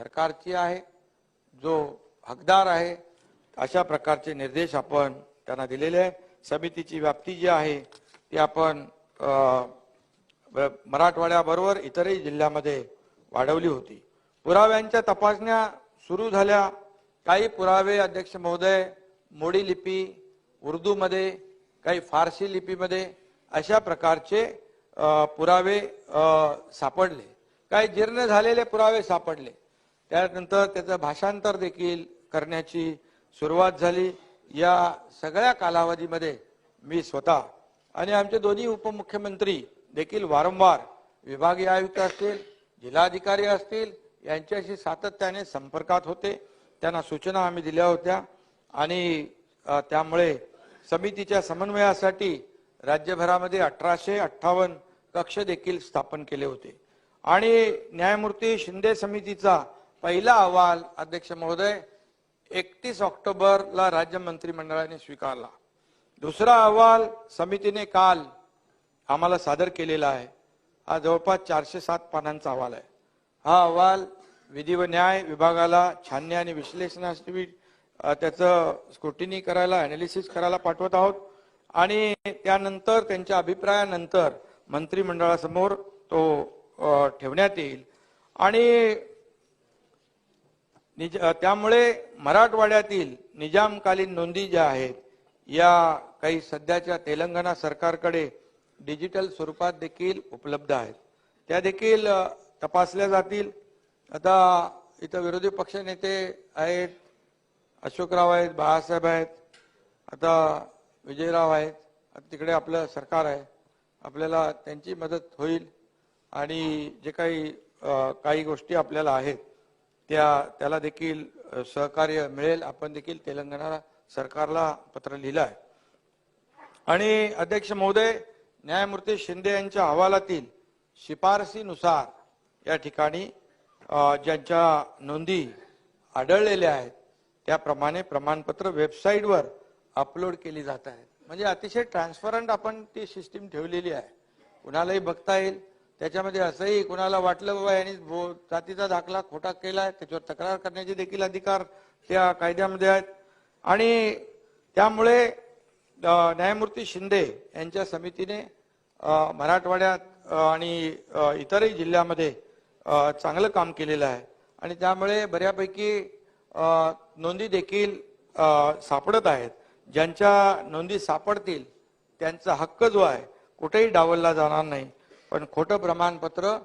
सरकारची आहे जो हकदार आहे अशा प्रकारचे निर्देश आपण त्यांना दिलेले आहे. समितीची व्याप्ती जी आहे ती आपण मराठवाड्याबरोबर इतरही जिल्ह्यामध्ये वाढवली होती. पुराव्यांच्या तपासण्या सुरू झाल्या. काही पुरावे अध्यक्ष महोदय मोडी लिपी उर्दूमध्ये काही फारसी लिपीमध्ये अशा प्रकारचे पुरावे सापडले. काही जीर्ण झालेले पुरावे सापडले. त्यानंतर त्याचं भाषांतर देखील करण्याची सुरुवात झाली. या सगळ्या कालावधीमध्ये मी स्वतः आणि आमचे दोन्ही उपमुख्यमंत्री देखील वारंवार विभागीय आयुक्त असतील जिल्हाधिकारी असतील यांच्याशी सातत्याने संपर्कात होते. त्यांना सूचना आम्ही दिल्या होत्या आणि त्यामुळे समितीच्या समन्वयासाठी राज्यभरामध्ये अठराशे अठ्ठावन्न कक्ष देखील स्थापन केले होते. आणि न्यायमूर्ती शिंदे समितीचा पहिला अहवाल अध्यक्ष महोदय एकतीस ऑक्टोबरला राज्य मंत्रिमंडळाने स्वीकारला. दुसरा अहवाल समितीने काल आम्हाला सादर केलेला आहे. हा जवळपास चारशे सात पानांचा अहवाल आहे. हा अहवाल विधी व न्याय विभागाला छाननी आणि विश्लेषणासाठी त्याचं स्क्रुटिनी करायला अनालिसिस करायला पाठवत आहोत. आणि त्यानंतर त्यांच्या अभिप्रायानंतर मंत्रिमंडळासमोर तो ठेवण्यात येईल. आणि निज त्यामुळे मराठवाड्यातील निजामकालीन नोंदी ज्या आहेत या काही सध्याच्या तेलंगणा सरकारकडे डिजिटल स्वरूपात देखील उपलब्ध आहेत. त्या देखील तपासल्या जातील. आता इथं विरोधी पक्ष नेते आहेत अशोकराव आहेत बाळासाहेब आहेत आता विजयराव आहेत तिकडे आपलं सरकार आहे. आपल्याला त्यांची मदत होईल आणि जे काही काही गोष्टी आपल्याला आहेत त्या त्याला देखील सहकार्य मिळेल. आपण देखील तेलंगणा सरकारला पत्र लिहिलं आहे आणि अध्यक्ष महोदय न्यायमूर्ती शिंदे यांच्या अहवालातील शिफारसीनुसार या ठिकाणी ज्यांच्या नोंदी आढळलेल्या आहेत त्याप्रमाणे प्रमाणपत्र वेबसाईटवर अपलोड केली जात आहेत. म्हणजे अतिशय ट्रान्सपरंट आपण ती सिस्टीम ठेवलेली आहे. कुणालाही बघता येईल. त्याच्यामध्ये असंही कुणाला वाटलं बाबा यांनी भो- जातीचा दाखला खोटा केलाय त्याच्यावर तक्रार करण्याचे देखील अधिकार त्या कायद्यामध्ये आहेत. आणि त्यामुळे न्यायमूर्ती शिंदे यांच्या समितीने मराठवाड्यात आणि इतरही जिल्ह्यामध्ये चांगलं काम केलेलं आहे. आणि त्यामुळे बऱ्यापैकी नोंदी देखील सापडत आहेत. ज्यांच्या नोंदी सापडतील त्यांचा हक्क जो आहे कुठेही डावलला जाणार नाही. पण खोटं प्रमाणपत्र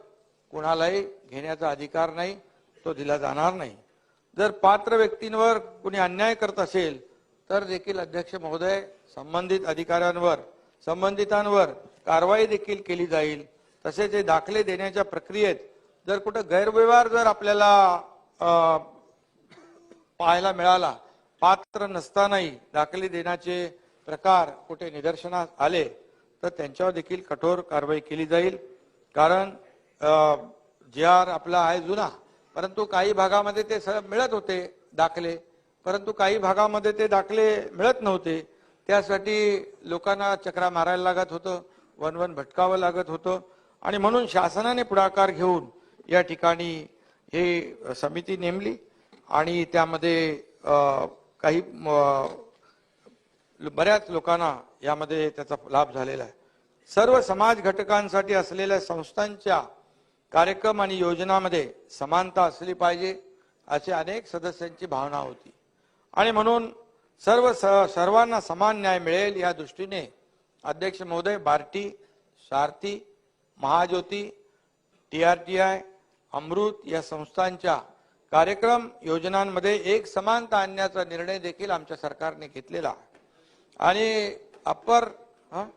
कुणालाही घेण्याचा अधिकार नाही तो दिला जाणार नाही. जर पात्र व्यक्तींवर कुणी अन्याय करत असेल तर देखील अध्यक्ष महोदय संबंधित अधिकाऱ्यांवर संबंधितांवर कारवाई देखील केली जाईल. तसेच हे दाखले देण्याच्या प्रक्रियेत जर कुठं गैरव्यवहार जर आपल्याला पाहायला मिळाला पात्र नसतानाही दाखले देण्याचे प्रकार कुठे निदर्शनास आले तर त्यांच्यावर देखील कठोर कारवाई केली जाईल. कारण जे आर आपला आहे जुना. परंतु काही भागामध्ये ते स- मिळत होते दाखले. परंतु काही भागामध्ये ते दाखले मिळत नव्हते. त्यासाठी लोकांना चक्रा मारायला लागत होतं वन वन भटकावं लागत होतं. आणि म्हणून शासनाने पुढाकार घेऊन या ठिकाणी हे समिती नेमली. आणि त्यामध्ये काही बऱ्याच लोकांना यामध्ये त्याचा लाभ झालेला आहे. सर्व समाज घटकांसाठी असलेल्या संस्थांच्या कार्यक्रम आणि योजनामध्ये समानता असली पाहिजे अशी अनेक सदस्यांची भावना होती. आणि म्हणून सर्व स- सर्वांना समान न्याय मिळेल या दृष्टीने अध्यक्ष महोदय BARTI Sarathi Mahajyoti T R T I Amrit या संस्थांच्या कार्यक्रम योजनांमध्ये एक समानता आणण्याचा निर्णय देखील आमच्या सरकारने घेतलेला आहे. आणि अप्पर हं?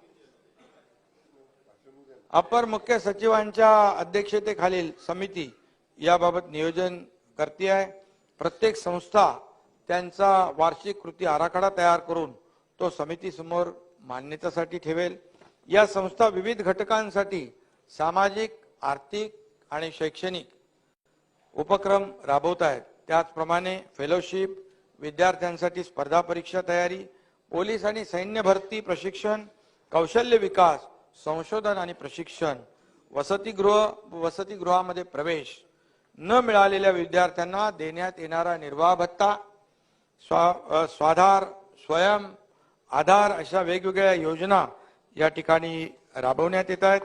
मुख्य सचिवांच्या अध्यक्षतेखालील समिती याबाबत नियोजन करते आहे प्रत्येक संस्था त्यांचा वार्षिक कृती आराखडा तयार करून तो समितीसमोर मान्यतेसाठी ठेवेल. या संस्था विविध घटकांसाठी सामाजिक आर्थिक आणि शैक्षणिक उपक्रम राबवत आहेत त्याचप्रमाणे फेलोशिप विद्यार्थ्यांसाठी स्पर्धा परीक्षा तयारी पोलीस आणि सैन्य भरती प्रशिक्षण कौशल्य विकास संशोधन आणि प्रशिक्षण वसतिगृह वसतिगृहामध्ये प्रवेश न मिळालेल्या विद्यार्थ्यांना देण्यात येणारा निर्वाह भत्ता स्वा स्वाधार स्वयं आधार अशा वेगवेगळ्या योजना या ठिकाणी राबवण्यात येत आहेत.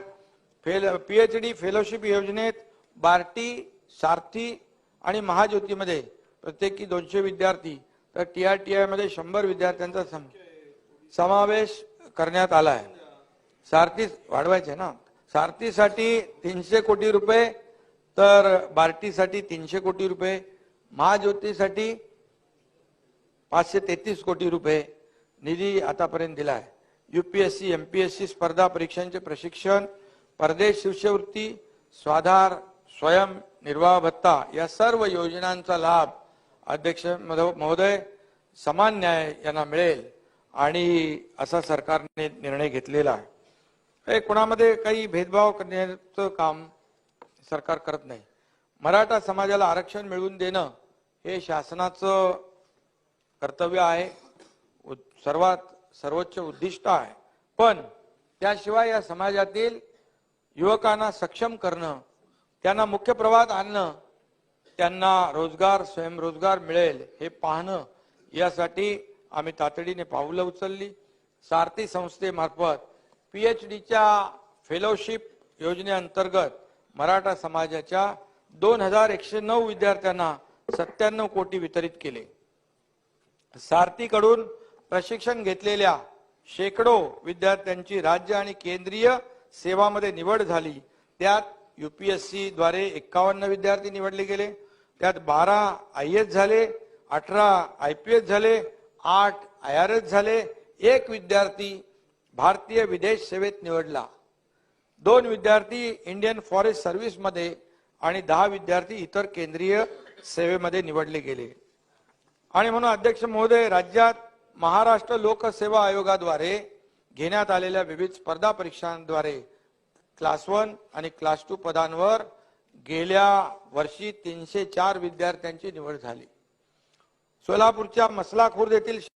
फेल पी एच डी फेलोशिप योजनेत बार्टी सारथी आणि महाज्योतीमध्ये प्रत्येकी दोनशे विद्यार्थी तर टी आर टी आयमध्ये शंभर विद्यार्थ्यांचा सम- समावेश करण्यात आला आहे. सारथी वाढवायचे ना? सारथीसाठी तीनशे कोटी रुपये तर बार्टीसाठी तीनशे कोटी रुपये महाज्योतीसाठी पाचशे तेहतीस कोटी रुपये निधी आतापर्यंत दिला आहे. युपीएससी सी स्पर्धा परीक्षांचे प्रशिक्षण परदेश शिष्यवृत्ती स्वाधार स्वयं निर्वाह भत्ता या सर्व योजनांचा लाभ अध्यक्ष मधो- महोदय समान न्याय यांना मिळेल आणि असा सरकारने निर्णय घेतलेला आहे. हे कोणामध्ये काही भेदभाव करण्याचं काम सरकार करत नाही. मराठा समाजाला आरक्षण मिळवून देणं हे शासनाचं कर्तव्य आहे. उ- सर्वात सर्वोच्च उद्दिष्ट आहे. पण त्याशिवाय या समाजातील युवकांना सक्षम करणं त्यांना मुख्य प्रवाहात आणणं त्यांना रोजगार स्वयंरोजगार मिळेल हे पाहणं यासाठी आम्ही तातडीने पावलं उचलली. सारथी संस्थेमार्फत पी एच डीच्या फेलोशिप योजनेअंतर्गत मराठा समाजाच्या दोन हजार एकशे नऊ विद्यार्थ्यांना सत्त्याण्णव कोटी वितरित केले. सारथीकडून प्रशिक्षण घेतलेल्या शेकडो विद्यार्थ्यांची राज्य आणि केंद्रीय सेवामध्ये निवड झाली. त्यात युपीएससी द्वारे एक्कावन्न विद्यार्थी निवडले गेले. त्यात बारा आय एस झाले अठरा आय पी एस झाले आठ आय आर एस झाले. एक विद्यार्थी भारतीय विदेश सेवेत निवडला. दोन विद्यार्थी इंडियन फॉरेस्ट सर्व्हिसमध्ये आणि दहा विद्यार्थी इतर केंद्रीय सेवेमध्ये निवडले गेले. आणि म्हणून अध्यक्ष महोदय राज्यात महाराष्ट्र लोकसेवा आयोगाद्वारे घेण्यात आलेल्या विविध स्पर्धा परीक्षांद्वारे क्लास वन आणि क्लास टू पदांवर गेल्या वर्षी तीनशे चार विद्यार्थ्यांची निवड झाली. सोलापूरच्या मसला खुर्द येथील